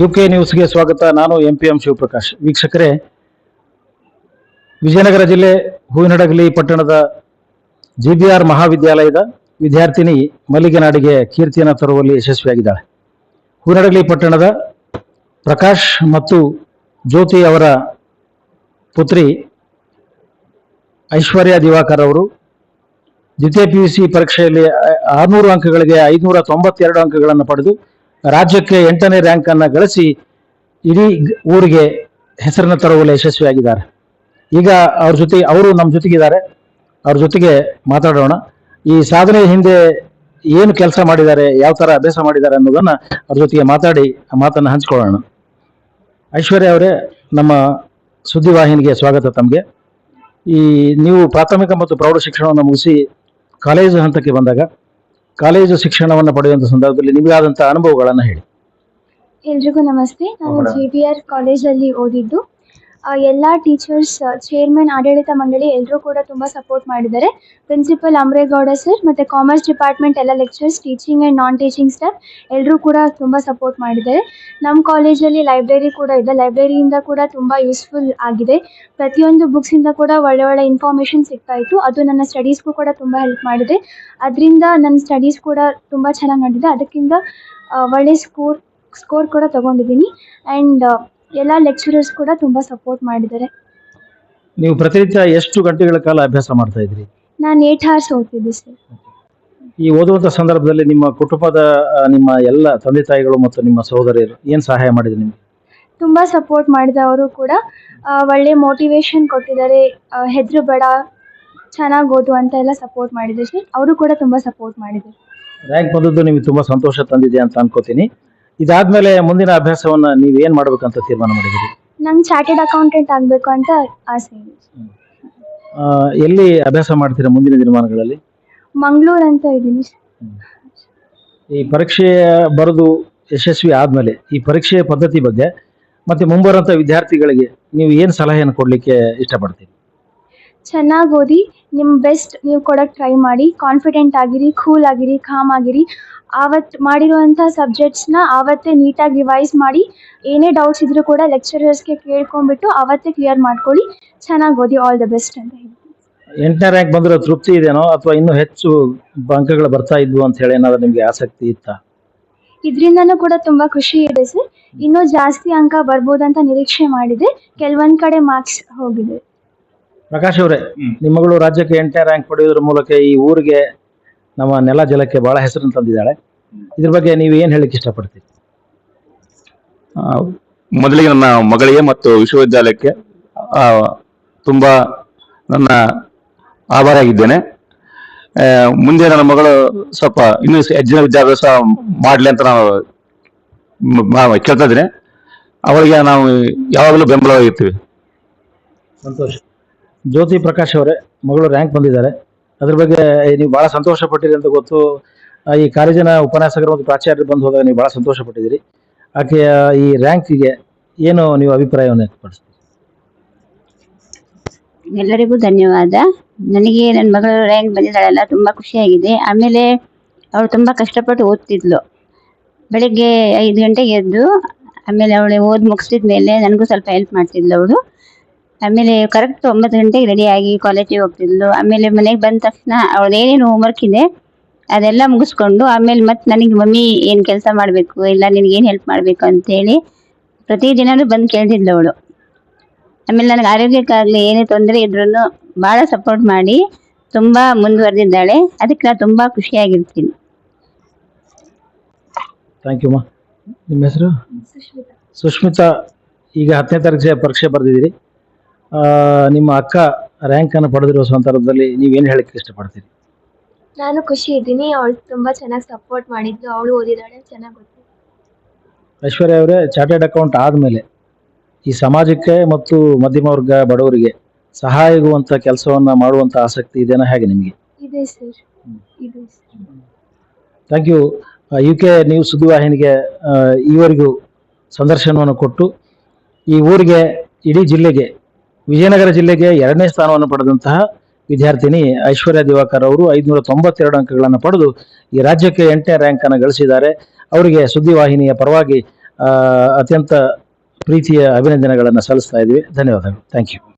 U K ನ್ಯೂಸ್ಗೆ ಸ್ವಾಗತ. ನಾನು ಎಂ ಪಿ ಎಂ ಶಿವಪ್ರಕಾಶ್. ವೀಕ್ಷಕರೇ, ವಿಜಯನಗರ ಜಿಲ್ಲೆ ಹೂವಿನಡಗಲಿ ಪಟ್ಟಣದ ಜಿ ಬಿ ಆರ್ ಮಹಾವಿದ್ಯಾಲಯದ ವಿದ್ಯಾರ್ಥಿನಿ ಮಲ್ಲಿಗೆನಾಡಿಗೆ ಕೀರ್ತಿಯನ್ನು ತರುವಲ್ಲಿ ಯಶಸ್ವಿಯಾಗಿದ್ದಾಳೆ. ಹೂವಿನಡಗಲಿ ಪಟ್ಟಣದ ಪ್ರಕಾಶ್ ಮತ್ತು ಜ್ಯೋತಿ ಅವರ ಪುತ್ರಿ ಐಶ್ವರ್ಯ ದಿವಾಕರ್ ಅವರು ದ್ವಿತೀಯ ಪಿ ಯು ಸಿ ಪರೀಕ್ಷೆಯಲ್ಲಿ ಆರುನೂರು ಅಂಕಗಳಿಗೆ ಐನೂರ ತೊಂಬತ್ತೆರಡು ಅಂಕಗಳನ್ನು ಪಡೆದು ರಾಜ್ಯಕ್ಕೆ ಎಂಟನೇ ರ್ಯಾಂಕ್ ಅನ್ನು ಗಳಿಸಿ ಇಡೀ ಊರಿಗೆ ಹೆಸರನ್ನು ತರುವಲ್ಲಿ ಯಶಸ್ವಿಯಾಗಿದ್ದಾರೆ. ಈಗ ಅವ್ರ ಜೊತೆ, ಅವರು ನಮ್ಮ ಜೊತೆಗಿದ್ದಾರೆ. ಅವ್ರ ಜೊತೆಗೆ ಮಾತಾಡೋಣ. ಈ ಸಾಧನೆ ಹಿಂದೆ ಏನು ಕೆಲಸ ಮಾಡಿದ್ದಾರೆ, ಯಾವ ಥರ ಅಭ್ಯಾಸ ಮಾಡಿದ್ದಾರೆ ಅನ್ನೋದನ್ನ ಅವ್ರ ಜೊತೆಗೆ ಮಾತಾಡಿ, ಆ ಮಾತನ್ನು ಹಂಚ್ಕೊಳ್ಳೋಣ. ಐಶ್ವರ್ಯ ಅವರೇ, ನಮ್ಮ ಸುದ್ದಿವಾಹಿನಿಗೆ ಸ್ವಾಗತ ತಮಗೆ. ಈ ನೀವು ಪ್ರಾಥಮಿಕ ಮತ್ತು ಪ್ರೌಢ ಶಿಕ್ಷಣವನ್ನು ಮುಗಿಸಿ ಕಾಲೇಜು ಹಂತಕ್ಕೆ ಬಂದಾಗ ಕಾಲೇಜು ಶಿಕ್ಷಣವನ್ನು ಪಡೆಯುವಂಥ ಸಂದರ್ಭದಲ್ಲಿ ನಿಮಗಾದಂಥ ಅನುಭವಗಳನ್ನು ಹೇಳಿ. ಎಲ್ರಿಗೂ ನಮಸ್ತೆ. ನಾನು ಜೆ ಬಿ ಆರ್ ಕಾಲೇಜಲ್ಲಿ ಓದಿದ್ದು. ಎಲ್ಲ ಟೀಚರ್ಸ್ ಚೇರ್ಮನ್ ಆಡಳಿತ ಮಂಡಳಿ ಎಲ್ಲರೂ ಕೂಡ ತುಂಬ ಸಪೋರ್ಟ್ ಮಾಡಿದ್ದಾರೆ. ಪ್ರಿನ್ಸಿಪಲ್ ಅಮರೇಗೌಡ ಸರ್ ಮತ್ತು ಕಾಮರ್ಸ್ ಡಿಪಾರ್ಟ್ಮೆಂಟ್ ಎಲ್ಲ lecturers teaching and non teaching staff ಎಲ್ಲರೂ ಕೂಡ ತುಂಬ ಸಪೋರ್ಟ್ ಮಾಡಿದ್ದಾರೆ. ನಮ್ಮ ಕಾಲೇಜಲ್ಲಿ ಲೈಬ್ರರಿ ಕೂಡ ಇದೆ. ಲೈಬ್ರರಿಯಿಂದ ಕೂಡ ತುಂಬ ಯೂಸ್ಫುಲ್ ಆಗಿದೆ. ಪ್ರತಿಯೊಂದು ಬುಕ್ಸಿಂದ ಕೂಡ ಒಳ್ಳೆ ಒಳ್ಳೆ ಇನ್ಫಾರ್ಮೇಷನ್ ಸಿಗ್ತಾ ಇತ್ತು. ಅದು ನನ್ನ ಸ್ಟಡೀಸ್ಗೂ ಕೂಡ ತುಂಬ ಹೆಲ್ಪ್ ಮಾಡಿದೆ. ಅದರಿಂದ ನನ್ನ ಸ್ಟಡೀಸ್ ಕೂಡ ತುಂಬ ಚೆನ್ನಾಗಿ ನಡೆದಿದೆ ಅದಕ್ಕಿಂತ ಒಳ್ಳೆ ಸ್ಕೋರ್ ಸ್ಕೋರ್ ಕೂಡ ತಗೊಂಡಿದ್ದೀನಿ. ಆ್ಯಂಡ್ ಎಲ್ಲ ಲೆಕ್ಚರರ್ಸ್ ಕೂಡ ತುಂಬಾ ಸಪೋರ್ಟ್ ಮಾಡಿದ್ದಾರೆ. ನೀವು ಪ್ರತಿನಿತ್ಯ ಎಷ್ಟು ಗಂಟೆಗಳ ಕಾಲ ಅಭ್ಯಾಸ ಮಾಡ್ತಾ ಇದ್ರಿ ನಾನು ಏಟ್ ಅವರ್ಸ್ ಓದ್ತಿದ್ದೆ ಸರ್ ಈ ಓದುವಂತ ಸಂದರ್ಭದಲ್ಲಿ ನಿಮ್ಮ ಕುಟುಂಬದ ಆ, ನಿಮ್ಮ ಎಲ್ಲ ತಂದೆ ತಾಯಿಗಳು ಮತ್ತು ನಿಮ್ಮ ಸಹೋದರಿಯರು ಏನು ಸಹಾಯ ಮಾಡಿದ್ರಿ ನಿಮಗೆ? ತುಂಬಾ ಸಪೋರ್ಟ್ ಮಾಡಿದವರು ಕೂಡ ಆ, ಒಳ್ಳೆ ಮೋಟಿವೇಶನ್ ಕೊಟ್ಟಿದ್ದಾರೆ. ಹೆದ್ರು ಬೇಡ ಚೆನ್ನಾಗಿ ಓದು ಅಂತ ಎಲ್ಲ ಸಪೋರ್ಟ್ ಮಾಡಿದ್ರು ಸರ್ ಅವರು ಕೂಡ ತುಂಬಾ ಸಪೋರ್ಟ್ ಮಾಡಿದ್ರು. ರ್ಯಾಂಕ್ ಬಂದದ್ದು ನಿಮಗೆ ತುಂಬಾ ಸಂತೋಷ ತಂದಿದೆ ಅಂತ ಅನ್ಕೋತೀನಿ. ಇದಾದ್ಮೇಲೆ ಮುಂದಿನ ಅಭ್ಯಾಸವನ್ನ ನೀವ್ ಏನ್ ಮಾಡ್ಬೇಕಂತ ತೀರ್ಮಾನ ಮಾಡಿದ್ರಿ ನಂಗೆ ಚಾರ್ಟೆಡ್ ಅಕೌಂಟೆಂಟ್ ಆಗಬೇಕು ಅಂತ ಆಸೆ ಇದೆ. ಆ, ಎಲ್ಲಿ ಅಭ್ಯಾಸ ಮಾಡ್ತೀರಾ ಮುಂದಿನ ದಿನಮಾನಗಳಲ್ಲಿ? ಮಂಗಳೂರು ಅಂತ ಇದ್ದೀನಿ. ಈ ಪರೀಕ್ಷೆ ಬರೆದು ಯಶಸ್ವಿ ಆದ್ಮೇಲೆ ಈ ಪರೀಕ್ಷೆಯ ಪದ್ಧತಿ ಬಗ್ಗೆ ಮತ್ತೆ ಮುಂಬರುವಂತ ವಿದ್ಯಾರ್ಥಿಗಳಿಗೆ ನೀವು ಏನು ಸಲಹೆಯನ್ನು ಕೊಡ್ಲಿಕ್ಕೆ ಇಷ್ಟಪಡ್ತೀರಿ? ಚೆನ್ನಾಗಿ ಓದಿ ನಿಮ್ಮ ಬೆಸ್ಟ್ ನೀವು ಕೊಡೋಕ್ಕೆ ಟ್ರೈ ಮಾಡಿ ಕಾನ್ಫಿಡೆಂಟ್ ಆಗಿರಿ ಕೂಲ್ ಆಗಿರಿ ಕಾಮ್ ಆಗಿರಿ. ಆವತ್ತು ಮಾಡಿರುವಂಥ ಸಬ್ಜೆಕ್ಟ್ಸ್ನ ಆವತ್ತೇ ನೀಟಾಗಿ ರಿವೈಸ್ ಮಾಡಿ ಏನೇ ಡೌಟ್ಸ್ ಇದ್ರೂ ಕೂಡ ಲೆಕ್ಚರರ್ಸ್ಗೆ ಕೇಳ್ಕೊಂಡ್ಬಿಟ್ಟು ಆವತ್ತೇ ಕ್ಲಿಯರ್ ಮಾಡ್ಕೊಳ್ಳಿ. ಚೆನ್ನಾಗಿ ಓದಿ ಆಲ್ ದ ಬೆಸ್ಟ್ ಅಂತ ಹೇಳಿ ಎಂಟನೇ ರ್ಯಾಂಕ್ ಬಂದಿರೋ ತೃಪ್ತಿ ಇದೆನೋ? ಅಥವಾ ಇನ್ನೂ ಹೆಚ್ಚು ಅಂಕಗಳು ಬರ್ತಾ ಇದ್ವು ಅಂತ ಹೇಳಿ ಏನಾದರೂ ನಿಮಗೆ ಆಸಕ್ತಿ ಇತ್ತಾ? ಇದರಿಂದನೂ ಕೂಡ ತುಂಬ ಖುಷಿ ಇದೆ ಸರ್. ಇನ್ನೂ ಜಾಸ್ತಿ ಅಂಕ ಬರ್ಬೋದಂತ ನಿರೀಕ್ಷೆ ಮಾಡಿದೆ. ಕೆಲವೊಂದು ಕಡೆ ಮಾರ್ಕ್ಸ್ ಹೋಗಿದೆ. ಪ್ರಕಾಶ್ ಅವರೇ ನಿಮ್ಮ ಮಗಳು ರಾಜ್ಯಕ್ಕೆ ಎಂಟನೇ ರ್ಯಾಂಕ್ ಪಡೆಯೋದ್ರ ಮೂಲಕ ಈ ಊರಿಗೆ ನಮ್ಮ ನೆಲ ಜಲಕ್ಕೆ ಬಹಳ ಹೆಸರನ್ನು ತಂದಿದ್ದಾಳೆ. ಇದ್ರ ಬಗ್ಗೆ ನೀವು ಏನು ಹೇಳಕ್ಕೆ ಇಷ್ಟಪಡ್ತೀರಿ? ಮೊದಲಿಗೆ ನನ್ನ ಮಗಳಿಗೆ ಮತ್ತು ವಿಶ್ವವಿದ್ಯಾಲಯಕ್ಕೆ ತುಂಬಾ ನನ್ನ ಆಭಾರ ಆಗಿದ್ದೇನೆ. ಮುಂದೆ ನನ್ನ ಮಗಳು ಸ್ವಲ್ಪ ಇನ್ನೂ ಹೆಚ್ಚಿನ ವಿದ್ಯಾಭ್ಯಾಸ ಮಾಡಲಿ ಅಂತ ನಾವು ಕೇಳ್ತಾ ಇದ್ದೀನಿ. ಅವಳಿಗೆ ನಾವು ಯಾವಾಗಲೂ ಬೆಂಬಲವಾಗಿರ್ತೀವಿ. ಸಂತೋಷ. ಜ್ಯೋತಿ ಪ್ರಕಾಶ್ ಅವರೇ, ಮಗಳು ರ್ಯಾಂಕ್ ಬಂದಿದ್ದಾರೆ. ಅದ್ರ ಬಗ್ಗೆ ನೀವು ಬಹಳ ಸಂತೋಷ ಪಟ್ಟಿರಿ ಅಂತ ಗೊತ್ತು. ಈ ಕಾಲೇಜಿನ ಉಪನ್ಯಾಸಕರು ಮತ್ತು ಪ್ರಾಚಾರ್ಯರು ಬಂದು ಹೋದಾಗ ನೀವು ಬಹಳ ಸಂತೋಷ ಪಟ್ಟಿದ್ದೀರಿ ಆಕೆಯ ಈ ರ್ಯಾಂಕಿಗೆ ಏನು ನೀವು ಅಭಿಪ್ರಾಯವನ್ನು ವ್ಯಕ್ತಪಡಿಸ್ತೀರಿ? ಎಲ್ಲರಿಗೂ ಧನ್ಯವಾದ. ನನಗೆ ನನ್ನ ಮಗಳು ರ್ಯಾಂಕ್ ಬಂದಿದ್ದಾಳೆಲ್ಲ, ತುಂಬ ಖುಷಿಯಾಗಿದೆ. ಆಮೇಲೆ ಅವಳು ತುಂಬ ಕಷ್ಟಪಟ್ಟು ಓದ್ತಿದ್ಲು. ಬೆಳಿಗ್ಗೆ ಐದು ಗಂಟೆಗೆ ಎದ್ದು, ಆಮೇಲೆ ಅವಳು ಓದಿ ಮುಗಿಸಿದ ಮೇಲೆ ನನಗೂ ಸ್ವಲ್ಪ ಹೆಲ್ಪ್ ಮಾಡ್ತಿದ್ಲು ಅವಳು. ಆಮೇಲೆ ಕರೆಕ್ಟ್ ಒಂಬತ್ತು ಗಂಟೆಗೆ ರೆಡಿಯಾಗಿ ಕಾಲೇಜಿಗೆ ಹೋಗ್ತಿದ್ಲು. ಆಮೇಲೆ ಮನೆಗೆ ಬಂದ ತಕ್ಷಣ ಅವಳು ಏನೇನು ಹೋಮ್ವರ್ಕ್ ಇದೆ ಅದೆಲ್ಲ ಮುಗಿಸ್ಕೊಂಡು ಆಮೇಲೆ ಮತ್ತೆ ನನಗೆ ಮಮ್ಮಿ ಏನು ಕೆಲಸ ಮಾಡಬೇಕು ಇಲ್ಲ ನಿನಗೆ ಏನು ಹೆಲ್ಪ್ ಮಾಡಬೇಕು ಅಂತೇಳಿ ಪ್ರತಿದಿನವೂ ಬಂದು ಕೇಳ್ತಿದ್ಲು ಅವಳು. ಆಮೇಲೆ ನನಗೆ ಆರೋಗ್ಯಕ್ಕಾಗಲಿ ಏನೇ ತೊಂದರೆ ಇದ್ರೂ ಭಾಳ ಸಪೋರ್ಟ್ ಮಾಡಿ ತುಂಬ ಮುಂದುವರೆದಿದ್ದಾಳೆ. ಅದಕ್ಕೆ ನಾನು ತುಂಬ ಖುಷಿಯಾಗಿರ್ತೀನಿ. ಥ್ಯಾಂಕ್ ಯು ಮಾ ನಿಮ್ಮ ಹೆಸರು? ಸುಶ್ಮಿತಾ. ಸುಷ್ಮಿತಾ ಈಗ ಹತ್ತನೇ ತರಗತಿಯ ಪರೀಕ್ಷೆ ಬರೆದಿದ್ದೀರಿ. ನಿಮ್ಮ ಅಕ್ಕ ರ್ಯಾಂಕನ್ನು ಪಡೆದಿರುವ ಸಂದರ್ಭದಲ್ಲಿ ನೀವೇನು ಹೇಳಕ್ಕೆ ಇಷ್ಟಪಡ್ತೀರಿ? ನಾನು ಖುಷಿ ಇದ್ದೀನಿ. ಅವಳು ತುಂಬಾ ಚೆನ್ನಾಗಿ ಸಪೋರ್ಟ್ ಮಾಡಿದ್ಲು ಅವಳು ಓದಿದಾಳೆ ಚೆನ್ನಾಗಿ ಗೊತ್ತು ಐಶ್ವರ್ಯ ಅವರೇ ಚಾರ್ಟೆಡ್ ಅಕೌಂಟ್ ಆದಮೇಲೆ ಈ ಸಮಾಜಕ್ಕೆ ಮತ್ತು ಮಧ್ಯಮ ವರ್ಗ ಬಡವರಿಗೆ ಸಹಾಯ ಆಗುವಂಥ ಕೆಲಸವನ್ನು ಮಾಡುವಂತ ಆಸಕ್ತಿ ಇದೆನಾ ಹೇಗೆ ನಿಮಗೆ? ಇದೆ ಸರ್ ಇದೆ thank you U K news ಸುದ್ದಿವಾಹಿನಿಗೆ ಈವರೆಗೂ ಸಂದರ್ಶನವನ್ನು ಕೊಟ್ಟು ಈ ಊರಿಗೆ ಇಡೀ ಜಿಲ್ಲೆಗೆ ವಿಜಯನಗರ ಜಿಲ್ಲೆಗೆ ಎರಡನೇ ಸ್ಥಾನವನ್ನು ಪಡೆದಂತಹ ವಿದ್ಯಾರ್ಥಿನಿ ಐಶ್ವರ್ಯ ದಿವಾಕರ್ ಅವರು ಐದುನೂರ ತೊಂಬತ್ತೆರಡು ಅಂಕಗಳನ್ನು ಪಡೆದು ಈ ರಾಜ್ಯಕ್ಕೆ ಎಂಟನೇ ರ್ಯಾಂಕ್ ಅನ್ನು ಗಳಿಸಿದ್ದಾರೆ. ಅವರಿಗೆ ಸುದ್ದಿವಾಹಿನಿಯ ಪರವಾಗಿ ಅತ್ಯಂತ ಪ್ರೀತಿಯ ಅಭಿನಂದನೆಗಳನ್ನು ಸಲ್ಲಿಸ್ತಾ ಇದ್ದೀವಿ. ಧನ್ಯವಾದಗಳು. Thank you